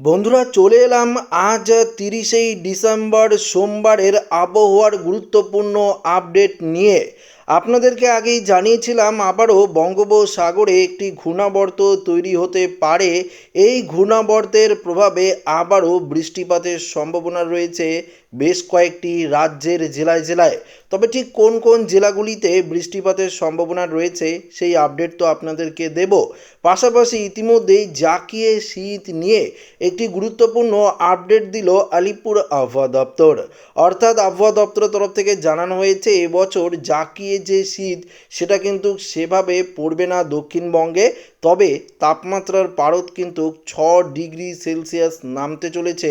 বন্ধুরা চলে এলাম আজ তিরিশেই ডিসেম্বর সোমবারের আবহাওয়ার গুরুত্বপূর্ণ আপডেট নিয়ে। আপনাদেরকে আগেই জানিয়েছিলাম, আবারও বঙ্গোপসাগরে একটি ঘূর্ণাবর্ত তৈরি হতে পারে। এই ঘূর্ণাবর্তের প্রভাবে আবারও বৃষ্টিপাতের সম্ভাবনা রয়েছে বেশ কয়েকটি রাজ্যের জেলায় জেলায়। তবে ঠিক কোন কোন জেলাগুলিতে বৃষ্টিপাতের সম্ভাবনা রয়েছে সেই আপডেট তো আপনাদেরকে দেব। পাশাপাশি ইতিমধ্যেই জাকিয়ে শীত নিয়ে একটি গুরুত্বপূর্ণ আপডেট দিল আলিপুর আবহাওয়া দপ্তর। অর্থাৎ আবহাওয়া দপ্তরের তরফ থেকে জানানো হয়েছে, এবছর জাকিয়ে যে শীত সেটা কিন্তু সেভাবে পড়বে না দক্ষিণবঙ্গে। তবে তাপমাত্রার পারদ কিন্তু ছ ডিগ্রি সেলসিয়াস নামতে চলেছে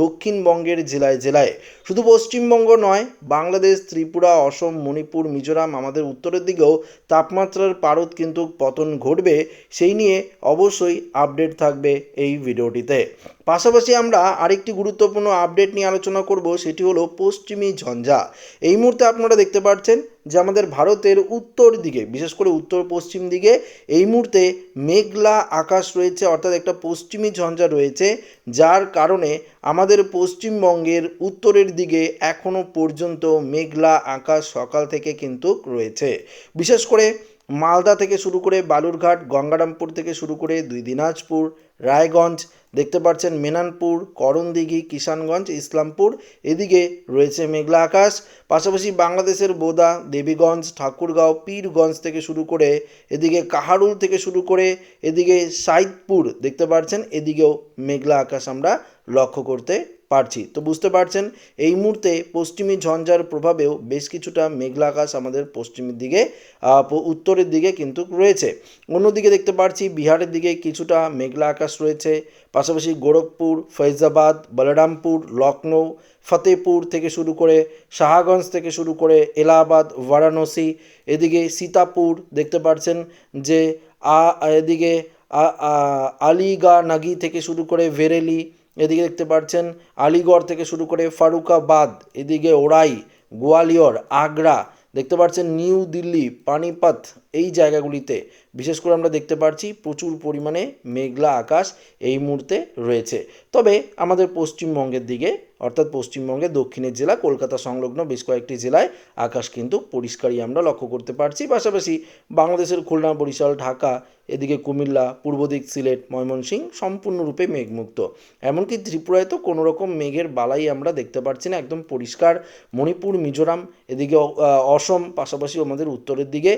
দক্ষিণবঙ্গের জেলায় জেলায়। শুধু পশ্চিমবঙ্গ নয়, বাংলাদেশ, ত্রিপুরা, অসম, মণিপুর, মিজোরাম, আমাদের উত্তরের দিকেও তাপমাত্রার পারদ কিন্তু পতন ঘটবে। সেই নিয়ে অবশ্যই আপডেট থাকবে এই ভিডিওটিতে। পাশাপাশি আমরা আরেকটি গুরুত্বপূর্ণ আপডেট নিয়ে আলোচনা করব, সেটি হলো পশ্চিমী ঝঞ্ঝা। এই মুহূর্তে আপনারা দেখতে পাচ্ছেন যে আমাদের ভারতের উত্তর দিকে, বিশেষ করে উত্তর পশ্চিম দিকে, এই মুহূর্তে মেঘলা আকাশ রয়েছে, অর্থাৎ একটা পশ্চিমী ঝঞ্ঝা রয়েছে, যার কারণে আমাদের পশ্চিমবঙ্গের উত্তরের দিকে এখনও পর্যন্ত মেঘলা আকাশ সকাল থেকে কিন্তু রয়েছে। বিশেষ করে মালদা থেকে শুরু করে বালুরঘাট, গঙ্গারামপুর থেকে শুরু করে দুই দিনাজপুর, রায়গঞ্জ দেখতে পাচ্ছেন মেনানপুর, করণদিঘি, কিষানগঞ্জ, ইসলামপুর, এদিকে রয়েছে মেঘলা আকাশ, পাশাপাশি বাংলাদেশের বোদা, দেবীগঞ্জ, ঠাকুরগাঁও, পীরগঞ্জ থেকে শুরু করে এদিকে কাহারুল থেকে শুরু করে এদিকে সাইদপুর দেখতে পাচ্ছেন, এদিকেও মেঘলা আকাশ আমরা লক্ষ্য করতে পারছি। তো বুঝতে পারছেন, এই মুহূর্তে পশ্চিমী ঝঞ্ঝার প্রভাবেও বেশ কিছুটা মেঘলা আকাশ আমাদের পশ্চিমের দিকে উত্তরের দিকে কিন্তু রয়েছে। অন্যদিকে দেখতে পাচ্ছি বিহারের দিকে কিছুটা মেঘলা আকাশ রয়েছে। পাশাপাশি গোরখপুর, ফৈজাবাদ, বলরামপুর লখনৌ ফতেপুর থেকে শুরু করে শাহগঞ্জ থেকে শুরু করে এলাহাবাদ, বারাণসী, এদিকে সীতাপুর দেখতে পাচ্ছেন যে, আ, এদিকে আলিগা নাগি থেকে শুরু করে ভেরেলি এদিকে দেখতে পাচ্ছেন আলিগড় থেকে শুরু করে ফারুকাবাদ, এদিকে ওরাই গোয়ালিয়র, আগ্রা, দেখতে পাচ্ছেন নিউ দিল্লি, পানিপথ এই জায়গাগুলিতে, বিশেষ করে আমরা দেখতে পাচ্ছি প্রচুর পরিমাণে মেঘলা আকাশ এই মুহূর্তে রয়েছে। তবে আমাদের পশ্চিমবঙ্গের দিকে, অর্থাৎ পশ্চিমবঙ্গের দক্ষিণের জেলা, কলকাতা সংলগ্ন বেশ কয়েকটি জেলায় আকাশ কিন্তু পরিষ্কারই আমরা লক্ষ্য করতে পারছি। পাশাপাশি বাংলাদেশের খুলনা, বরিশাল, ঢাকা, এদিকে কুমিল্লা, পূর্ব দিক, সিলেট, ময়মনসিংহ সম্পূর্ণরূপে মেঘমুক্ত। এমনকি ত্রিপুরায় তো কোনো রকম মেঘের বালাই আমরা দেখতে পাচ্ছি না, একদম পরিষ্কার। মণিপুর, মিজোরাম, এদিকে অসম পাশাপাশি আমাদের উত্তরের দিকে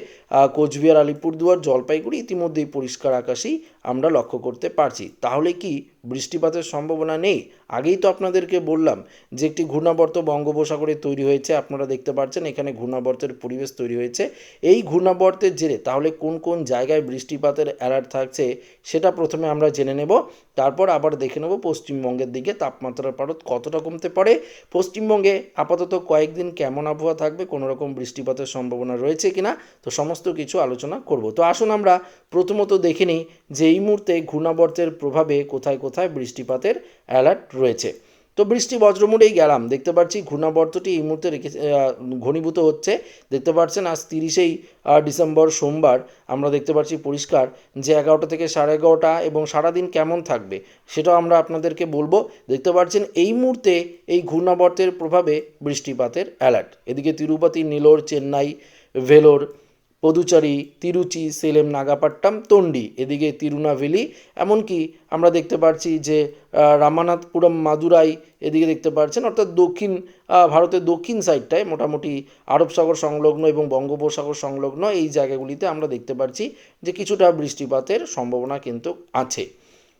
কোচবিহার, আলিপুরদুয়ার, জলপাইগুড়ি ইতিমধ্যেই পরিষ্কার আকাশই আমরা লক্ষ্য করতে পারছি। তাহলে কি বৃষ্টিপাতের সম্ভাবনা নেই? আগেই তো আপনাদেরকে বললাম যে একটি ঘূর্ণাবর্ত বঙ্গোপসাগরে তৈরি হয়েছে, আপনারা দেখতে পাচ্ছেন এখানে ঘূর্ণাবর্তের পরিবেশ তৈরি হয়েছে। এই ঘূর্ণাবর্তের জেরে তাহলে কোন কোন জায়গায় বৃষ্টিপাতের অ্যালার্ট থাকছে সেটা প্রথমে আমরা জেনে নেব। তারপর আবার দেখে নেব পশ্চিমবঙ্গের দিকে তাপমাত্রার পারদ কতটা কমতে পারে। পশ্চিমবঙ্গে আপাতত কয়েকদিন কেমন আবহাওয়া থাকবে কোনো রকম বৃষ্টিপাতের সম্ভাবনা রয়েছে কিনা? তো সমস্ত কিছু আলোচনা করব। তো আসুন আমরা প্রথমত দেখে নিই যে এই মুহূর্তে ঘূর্ণাবর্তের প্রভাবে কোথায় কোথায় বৃষ্টিপাতের অ্যালার্ট রয়েছে। তো বৃষ্টি বজ্রমুড়েই গেলাম, দেখতে পাচ্ছি ঘূর্ণাবর্তটি এই মুহূর্তে রেখে ঘনীভূত হচ্ছে। দেখতে পাচ্ছেন আজ তিরিশেই ডিসেম্বর সোমবার, আমরা দেখতে পাচ্ছি পরিষ্কার যে এগারোটা থেকে সাড়ে এগারোটা এবং সারাদিন কেমন থাকবে সেটাও আমরা আপনাদেরকে বলব। দেখতে পাচ্ছেন এই মুহূর্তে এই ঘূর্ণাবর্তের প্রভাবে বৃষ্টিপাতের অ্যালার্ট এদিকে তিরুপতি, নীলোর, চেন্নাই, ভেলোর পদুচারি, তিরুচি, সেলেম, নাগাপাট্টাম, তন্ডি, এদিকে তিরুনাভেলি, এমনকি আমরা দেখতে পাচ্ছি যে রামানাথপুরম, মাদুরাই, এদিকে দেখতে পাচ্ছেন অর্থাৎ দক্ষিণ ভারতের দক্ষিণ সাইডটায় মোটামুটি আরব সাগর সংলগ্ন এবং বঙ্গোপসাগর সংলগ্ন এই জায়গাগুলিতে আমরা দেখতে পাচ্ছি যে কিছুটা বৃষ্টিপাতের সম্ভাবনা কিন্তু আছে।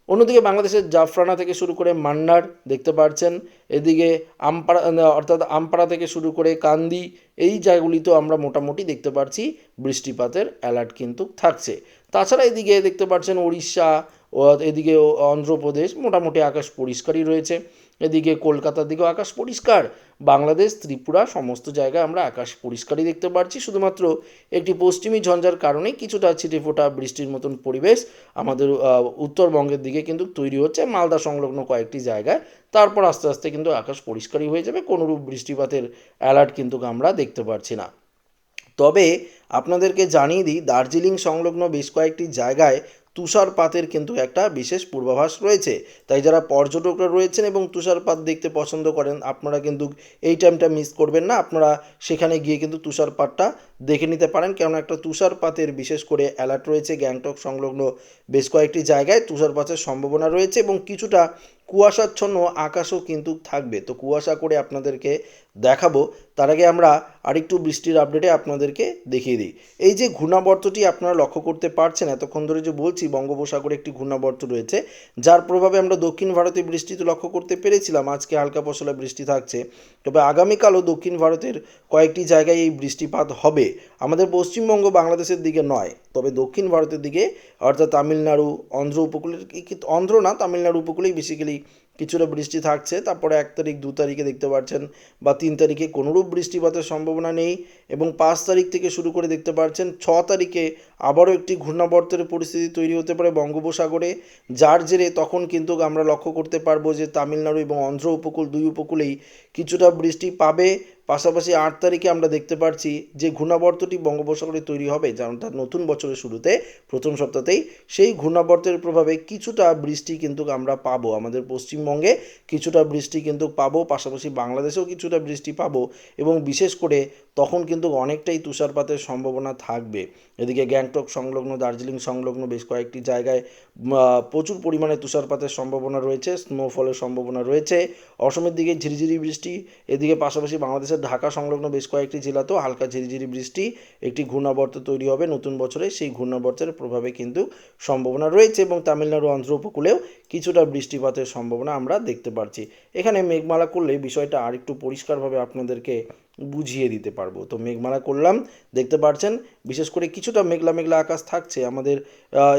অন্যদিকে বাংলাদেশের জাফরানা থেকে শুরু করে মান্নার দেখতে পাচ্ছেন এদিকে আমপাড়া, অর্থাৎ আমপাড়া থেকে শুরু করে কান্দি, এই জায়গাগুলিতেও আমরা মোটামুটি দেখতে পাচ্ছি বৃষ্টিপাতের অ্যালার্ট কিন্তু থাকছে। তাছাড়া এদিকে দেখতে পাচ্ছেন উড়িষ্যা এদিকে অন্ধ্রপ্রদেশ, মোটামুটি আকাশ পরিষ্কারই রয়েছে। এদিকে কলকাতার দিকেও আকাশ পরিষ্কার। বাংলাদেশ, ত্রিপুরা, সমস্ত জায়গায় আমরা আকাশ পরিষ্কারই দেখতে পাচ্ছি শুধুমাত্র একটি পশ্চিমী ঝঞ্ঝার কারণে কিছুটা ছিটেফোঁটা বৃষ্টির মতন পরিবেশ আমাদের উত্তরবঙ্গের দিকে কিন্তু তৈরি হচ্ছে। মালদা সংলগ্ন কয়েকটি জায়গায়। তারপর আস্তে আস্তে কিন্তু আকাশ পরিষ্কারই হয়ে যাবে। কোনোরূপ বৃষ্টিপাতের অ্যালার্ট কিন্তু আমরা দেখতে পাচ্ছি না। তবে আপনাদেরকে জানিয়ে দিই, দার্জিলিং সংলগ্ন বেশ কয়েকটি জায়গায় তুষারপাতের কিন্তু একটা বিশেষ পূর্বাভাস রয়েছে। তাই যারা পর্যটকরা রয়েছেন এবং তুষারপাত দেখতে পছন্দ করেন, আপনারা কিন্তু এই টাইমটা মিস করবেন না। আপনারা সেখানে গিয়ে কিন্তু তুষারপাতটা দেখে নিতে পারেন। কেননা একটা তুষারপাতের বিশেষ করে অ্যালার্ট রয়েছে গ্যাংটক সংলগ্ন বেশ কয়েকটি জায়গায়। তুষারপাতের সম্ভাবনা রয়েছে এবং কিছুটা কুয়াশাচ্ছন্ন আকাশও কিন্তু থাকবে। তো কুয়াশা করে আপনাদেরকে দেখাবো। তার আগে আমরা আরেকটু বৃষ্টির আপডেটে আপনাদেরকে দেখিয়ে দিই। এই যে ঘূর্ণাবর্তটি আপনারা লক্ষ্য করতে পারছেন, এতক্ষণ ধরে যে বলছি, বঙ্গোপসাগরে একটি ঘূর্ণাবর্ত রয়েছে, যার প্রভাবে আমরা দক্ষিণ ভারতে বৃষ্টি তো লক্ষ্য করতে পেরেছিলাম। আজকে হালকা পশলা বৃষ্টি থাকছে। তবে আগামীকালও দক্ষিণ ভারতের কয়েকটি জায়গায় এই বৃষ্টিপাত হবে। আমাদের পশ্চিমবঙ্গ বাংলাদেশের দিকে নয়, তবে দক্ষিণ ভারতের দিকে, অর্থাৎ তামিলনাড়ু অন্ধ্র উপকূলের অন্ধ্র না, তামিলনাড়ু উপকূলেই বেসিক্যালি কিছুটা বৃষ্টি থাকছে, তারপরে এক তারিখ, দু তারিখে দেখতে পাচ্ছেন বা তিন তারিখে কোনোরূপ বৃষ্টিপাতের সম্ভাবনা নেই এবং পাঁচ তারিখ থেকে শুরু করে দেখতে পাচ্ছেন ছ তারিখে আবারও একটি ঘূর্ণাবর্তের পরিস্থিতি তৈরি হতে পারে বঙ্গোপসাগরে, যার জেরে তখন কিন্তু আমরা লক্ষ্য করতে পারব যে তামিলনাড়ু এবং অন্ধ্র উপকূল দুই উপকূলেই কিছুটা বৃষ্টি পাবে পাশাপাশি আট তারিখে আমরা দেখতে পাচ্ছি যে ঘূর্ণাবর্তটি বঙ্গোপসাগরে তৈরি হবে, যা তার নতুন বছরের শুরুতে প্রথম সপ্তাহতেই। সেই ঘূর্ণাবর্তের প্রভাবে কিছুটা বৃষ্টি কিন্তু আমরা পাব আমাদের পশ্চিমবঙ্গে, কিছুটা বৃষ্টি কিন্তু পাবো, পাশাপাশি বাংলাদেশেও কিছুটা বৃষ্টি পাব এবং বিশেষ করে তখন কিন্তু অনেকটাই তুষারপাতের সম্ভাবনা থাকবে। এদিকে গ্যাংটক সংলগ্ন, দার্জিলিং সংলগ্ন বেশ কয়েকটি জায়গায় প্রচুর পরিমাণে তুষারপাতের সম্ভাবনা রয়েছে, স্নোফলের সম্ভাবনা রয়েছে। অসমের দিকে ঝিরিঝিরি বৃষ্টি, এদিকে পাশাপাশি বাংলাদেশের ঢাকা সংলগ্ন বেশ কয়েকটি জেলাতেও হালকা ঝিরিঝিরি বৃষ্টি, একটি ঘূর্ণাবর্ত তৈরি হবে নতুন বছরে। সেই ঘূর্ণাবর্তের প্রভাবে কিন্তু সম্ভাবনা রয়েছে এবং তামিলনাড়ু অন্ধ্র উপকূলেও কিছুটা বৃষ্টিপাতের সম্ভাবনা আমরা দেখতে পাচ্ছি এখানে মেঘমালা করলে বিষয়টা আরেকটু পরিষ্কারভাবে আপনাদেরকে বুঝিয়ে দিতে পারব। তো মেঘমালা করলাম, দেখতে পাচ্ছেন বিশেষ করে কিছুটা মেঘলা মেঘলা আকাশ থাকছে। আমাদের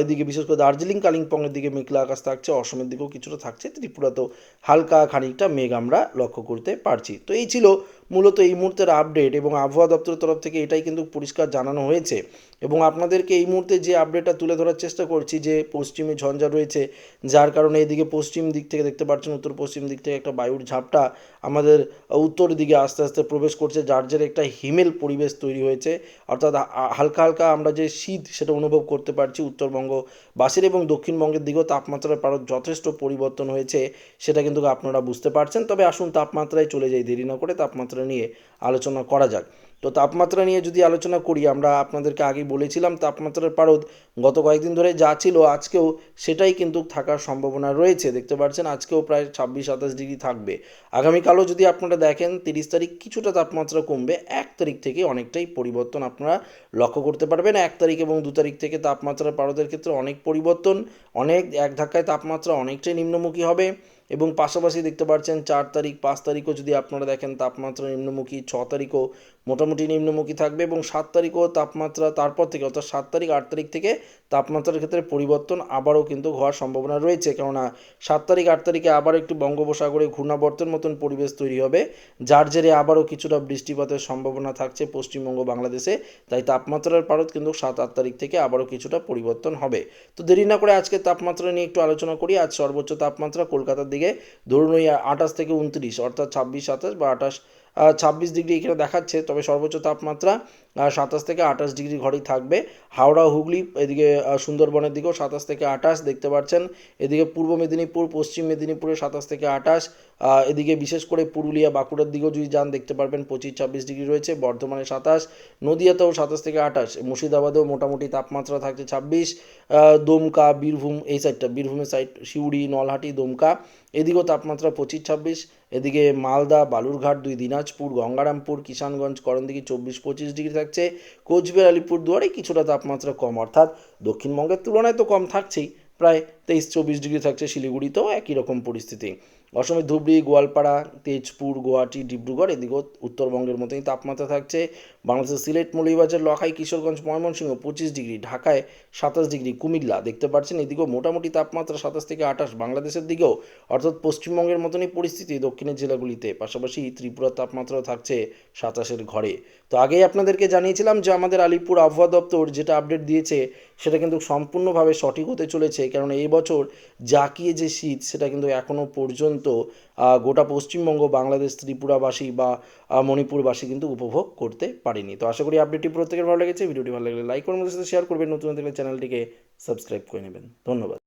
এদিকে বিশেষ করে দার্জিলিং, কালিম্পংয়ের দিকে মেঘলা আকাশ থাকছে, অসমের দিকেও কিছুটা থাকছে। ত্রিপুরাতেও হালকা খানিকটা মেঘ আমরা লক্ষ্য করতে পারছি। তো এই ছিল মূলত এই মুহূর্তের আপডেট এবং আবহাওয়া দপ্তরের তরফ থেকে এটাই কিন্তু পরিষ্কার জানানো হয়েছে। এবং আপনাদেরকে এই মুহূর্তে যে আপডেটটা তুলে ধরার চেষ্টা করছি যে পশ্চিমে ঝঞ্ঝা রয়েছে, যার কারণে এদিকে পশ্চিম দিক থেকে দেখতে পাচ্ছেন, উত্তর পশ্চিম দিক থেকে একটা বায়ুর ঝাপটা আমাদের উত্তর দিকে আস্তে আস্তে প্রবেশ করছে, যার জেরে একটা হিমেল পরিবেশ তৈরি হয়েছে। অর্থাৎ হালকা হালকা আমরা যে শীত সেটা অনুভব করতে পারছি উত্তরবঙ্গবাসীর এবং দক্ষিণবঙ্গের দিকেও তাপমাত্রার পারদ যথেষ্ট পরিবর্তন হয়েছে, সেটা কিন্তু আপনারা বুঝতে পারছেন। তবে আসুন তাপমাত্রায় চলে যাই, দেরি না করে তাপমাত্রা নিয়ে আলোচনা করা যাক। তো তাপমাত্রা নিয়ে যদি আলোচনা করি, আমরা আপনাদেরকে আগে বলেছিলাম তাপমাত্রার পারদ গত কয়েকদিন ধরে যা ছিল, আজকেও সেটাই কিন্তু থাকার সম্ভাবনা রয়েছে। দেখতে পাচ্ছেন, আজকেও প্রায় ছাব্বিশ, সাতাশ ডিগ্রি থাকবে। আগামীকালও যদি আপনারা দেখেন, তিরিশ তারিখ কিছুটা তাপমাত্রা কমবে। এক তারিখ থেকে অনেকটাই পরিবর্তন আপনারা লক্ষ্য করতে পারবেন। এক তারিখ এবং দু তারিখ থেকে তাপমাত্রার পারদের ক্ষেত্রে অনেক পরিবর্তন, অনেক, এক ধাক্কায় তাপমাত্রা অনেকটাই নিম্নমুখী হবে। এবং পাশাপাশি দেখতে পাচ্ছেন চার তারিখ, পাঁচ তারিখও যদি আপনারা দেখেন তাপমাত্রা নিম্নমুখী, ছ তারিখও মোটামুটি নিম্নমুখী থাকবে এবং সাত তারিখও তাপমাত্রা তারপর থেকে অর্থাৎ সাত তারিখ, আট তারিখ থেকে তাপমাত্রার ক্ষেত্রে পরিবর্তন আবারও কিন্তু হওয়ার সম্ভাবনা রয়েছে। কেননা সাত তারিখ, আট তারিখে আবার একটু বঙ্গোপসাগরে ঘূর্ণাবর্তের মতন পরিবেশ তৈরি হবে, যার জেরে আবারও কিছুটা বৃষ্টিপাতের সম্ভাবনা থাকছে পশ্চিমবঙ্গ, বাংলাদেশে। তাই তাপমাত্রার পারত কিন্তু সাত, আট তারিখ থেকে আবারও কিছুটা পরিবর্তন হবে। তো দেরি না করে আজকে তাপমাত্রা নিয়ে একটু আলোচনা করি। আজ সর্বোচ্চ তাপমাত্রা কলকাতার ধরুন ওই আঠাশ থেকে উনত্রিশ, অর্থাৎ ছাব্বিশ, সাতাশ বা আঠাশ ছাব্বিশ ডিগ্রি এখানে দেখাচ্ছে, তবে সর্বোচ্চ তাপমাত্রা সাতাশ থেকে আঠাশ ডিগ্রি ঘরেই থাকবে। হাওড়া, হুগলি, এদিকে সুন্দরবনের দিকেও সাতাশ থেকে আঠাশ দেখতে পাচ্ছেন। এদিকে পূর্ব মেদিনীপুর, পশ্চিম মেদিনীপুরে সাতাশ থেকে আঠাশ। এদিকে বিশেষ করে পুরুলিয়া, বাঁকুড়ার দিকেও যদি যান, দেখতে পারবেন পঁচিশ, ছাব্বিশ ডিগ্রি রয়েছে, বর্ধমানে সাতাশ, নদিয়াতেও সাতাশ থেকে আঠাশ, মুর্শিদাবাদেও মোটামুটি তাপমাত্রা থাকছে ছাব্বিশ। দমকা, বীরভূম, এই সাইডটা বীরভূমের সাইড সিউড়ি নলহাটি, দমকা, এদিকেও তাপমাত্রা পঁচিশ, ছাব্বিশ। এদিকে মালদা, বালুরঘাট, দুই, দিনাজপুর, গঙ্গারামপুর, কিষানগঞ্জ, করণদিঘি, চব্বিশ, পঁচিশ ডিগ্রি থাকছে কোচবিহার, আলিপুরদুয়ারে কিছুটা তাপমাত্রা কম। অর্থাৎ দক্ষিণবঙ্গের তুলনায় তো কম থাকছেই। প্রায় তেইশ, চব্বিশ ডিগ্রি থাকছে শিলিগুড়িতেও একই রকম পরিস্থিতি। অসমের ধুবড়ি, গোয়ালপাড়া, তেজপুর, গুয়াহাটি, ডিব্রুগড় এদিকেও উত্তরবঙ্গের মতোই তাপমাত্রা থাকছে। বাংলাদেশের সিলেট, মৌলভীবাজার, লখাই, কিশোরগঞ্জ, ময়মনসিংহ পঁচিশ ডিগ্রি, ঢাকায় সাতাশ ডিগ্রি, কুমিল্লা দেখতে পাচ্ছেন। এদিকেও মোটামুটি তাপমাত্রা সাতাশ থেকে আঠাশ। বাংলাদেশের দিকেও অর্থাৎ পশ্চিমবঙ্গের মতনই পরিস্থিতি, দক্ষিণের জেলাগুলিতে। পাশাপাশি ত্রিপুরার তাপমাত্রাও থাকছে সাতাশের ঘরে। তো আগেই আপনাদেরকে জানিয়েছিলাম যে আমাদের আলিপুর আবহাওয়া দপ্তর যেটা আপডেট দিয়েছে, সেটা কিন্তু সম্পূর্ণভাবে সঠিক হতে চলেছে। কারণ এই বছর জাকিয়ে যে শীত, সেটা কিন্তু এখনও পর্যন্ত আহ, গোটা পশ্চিমবঙ্গ বাংলাদেশ ত্রিপুরাবাসী বা মণিপুরবাসী কিন্তু উপভোগ করতে পারেনি। তো আশা করি আপডেটটি প্রত্যেকের ভালো লেগেছে। ভিডিওটি ভালো লাগলে লাইক করুন সাথে শেয়ার করবেন। নতুন থাকলে চ্যানেলটিকে সাবস্ক্রাইব করে নেবেন। ধন্যবাদ।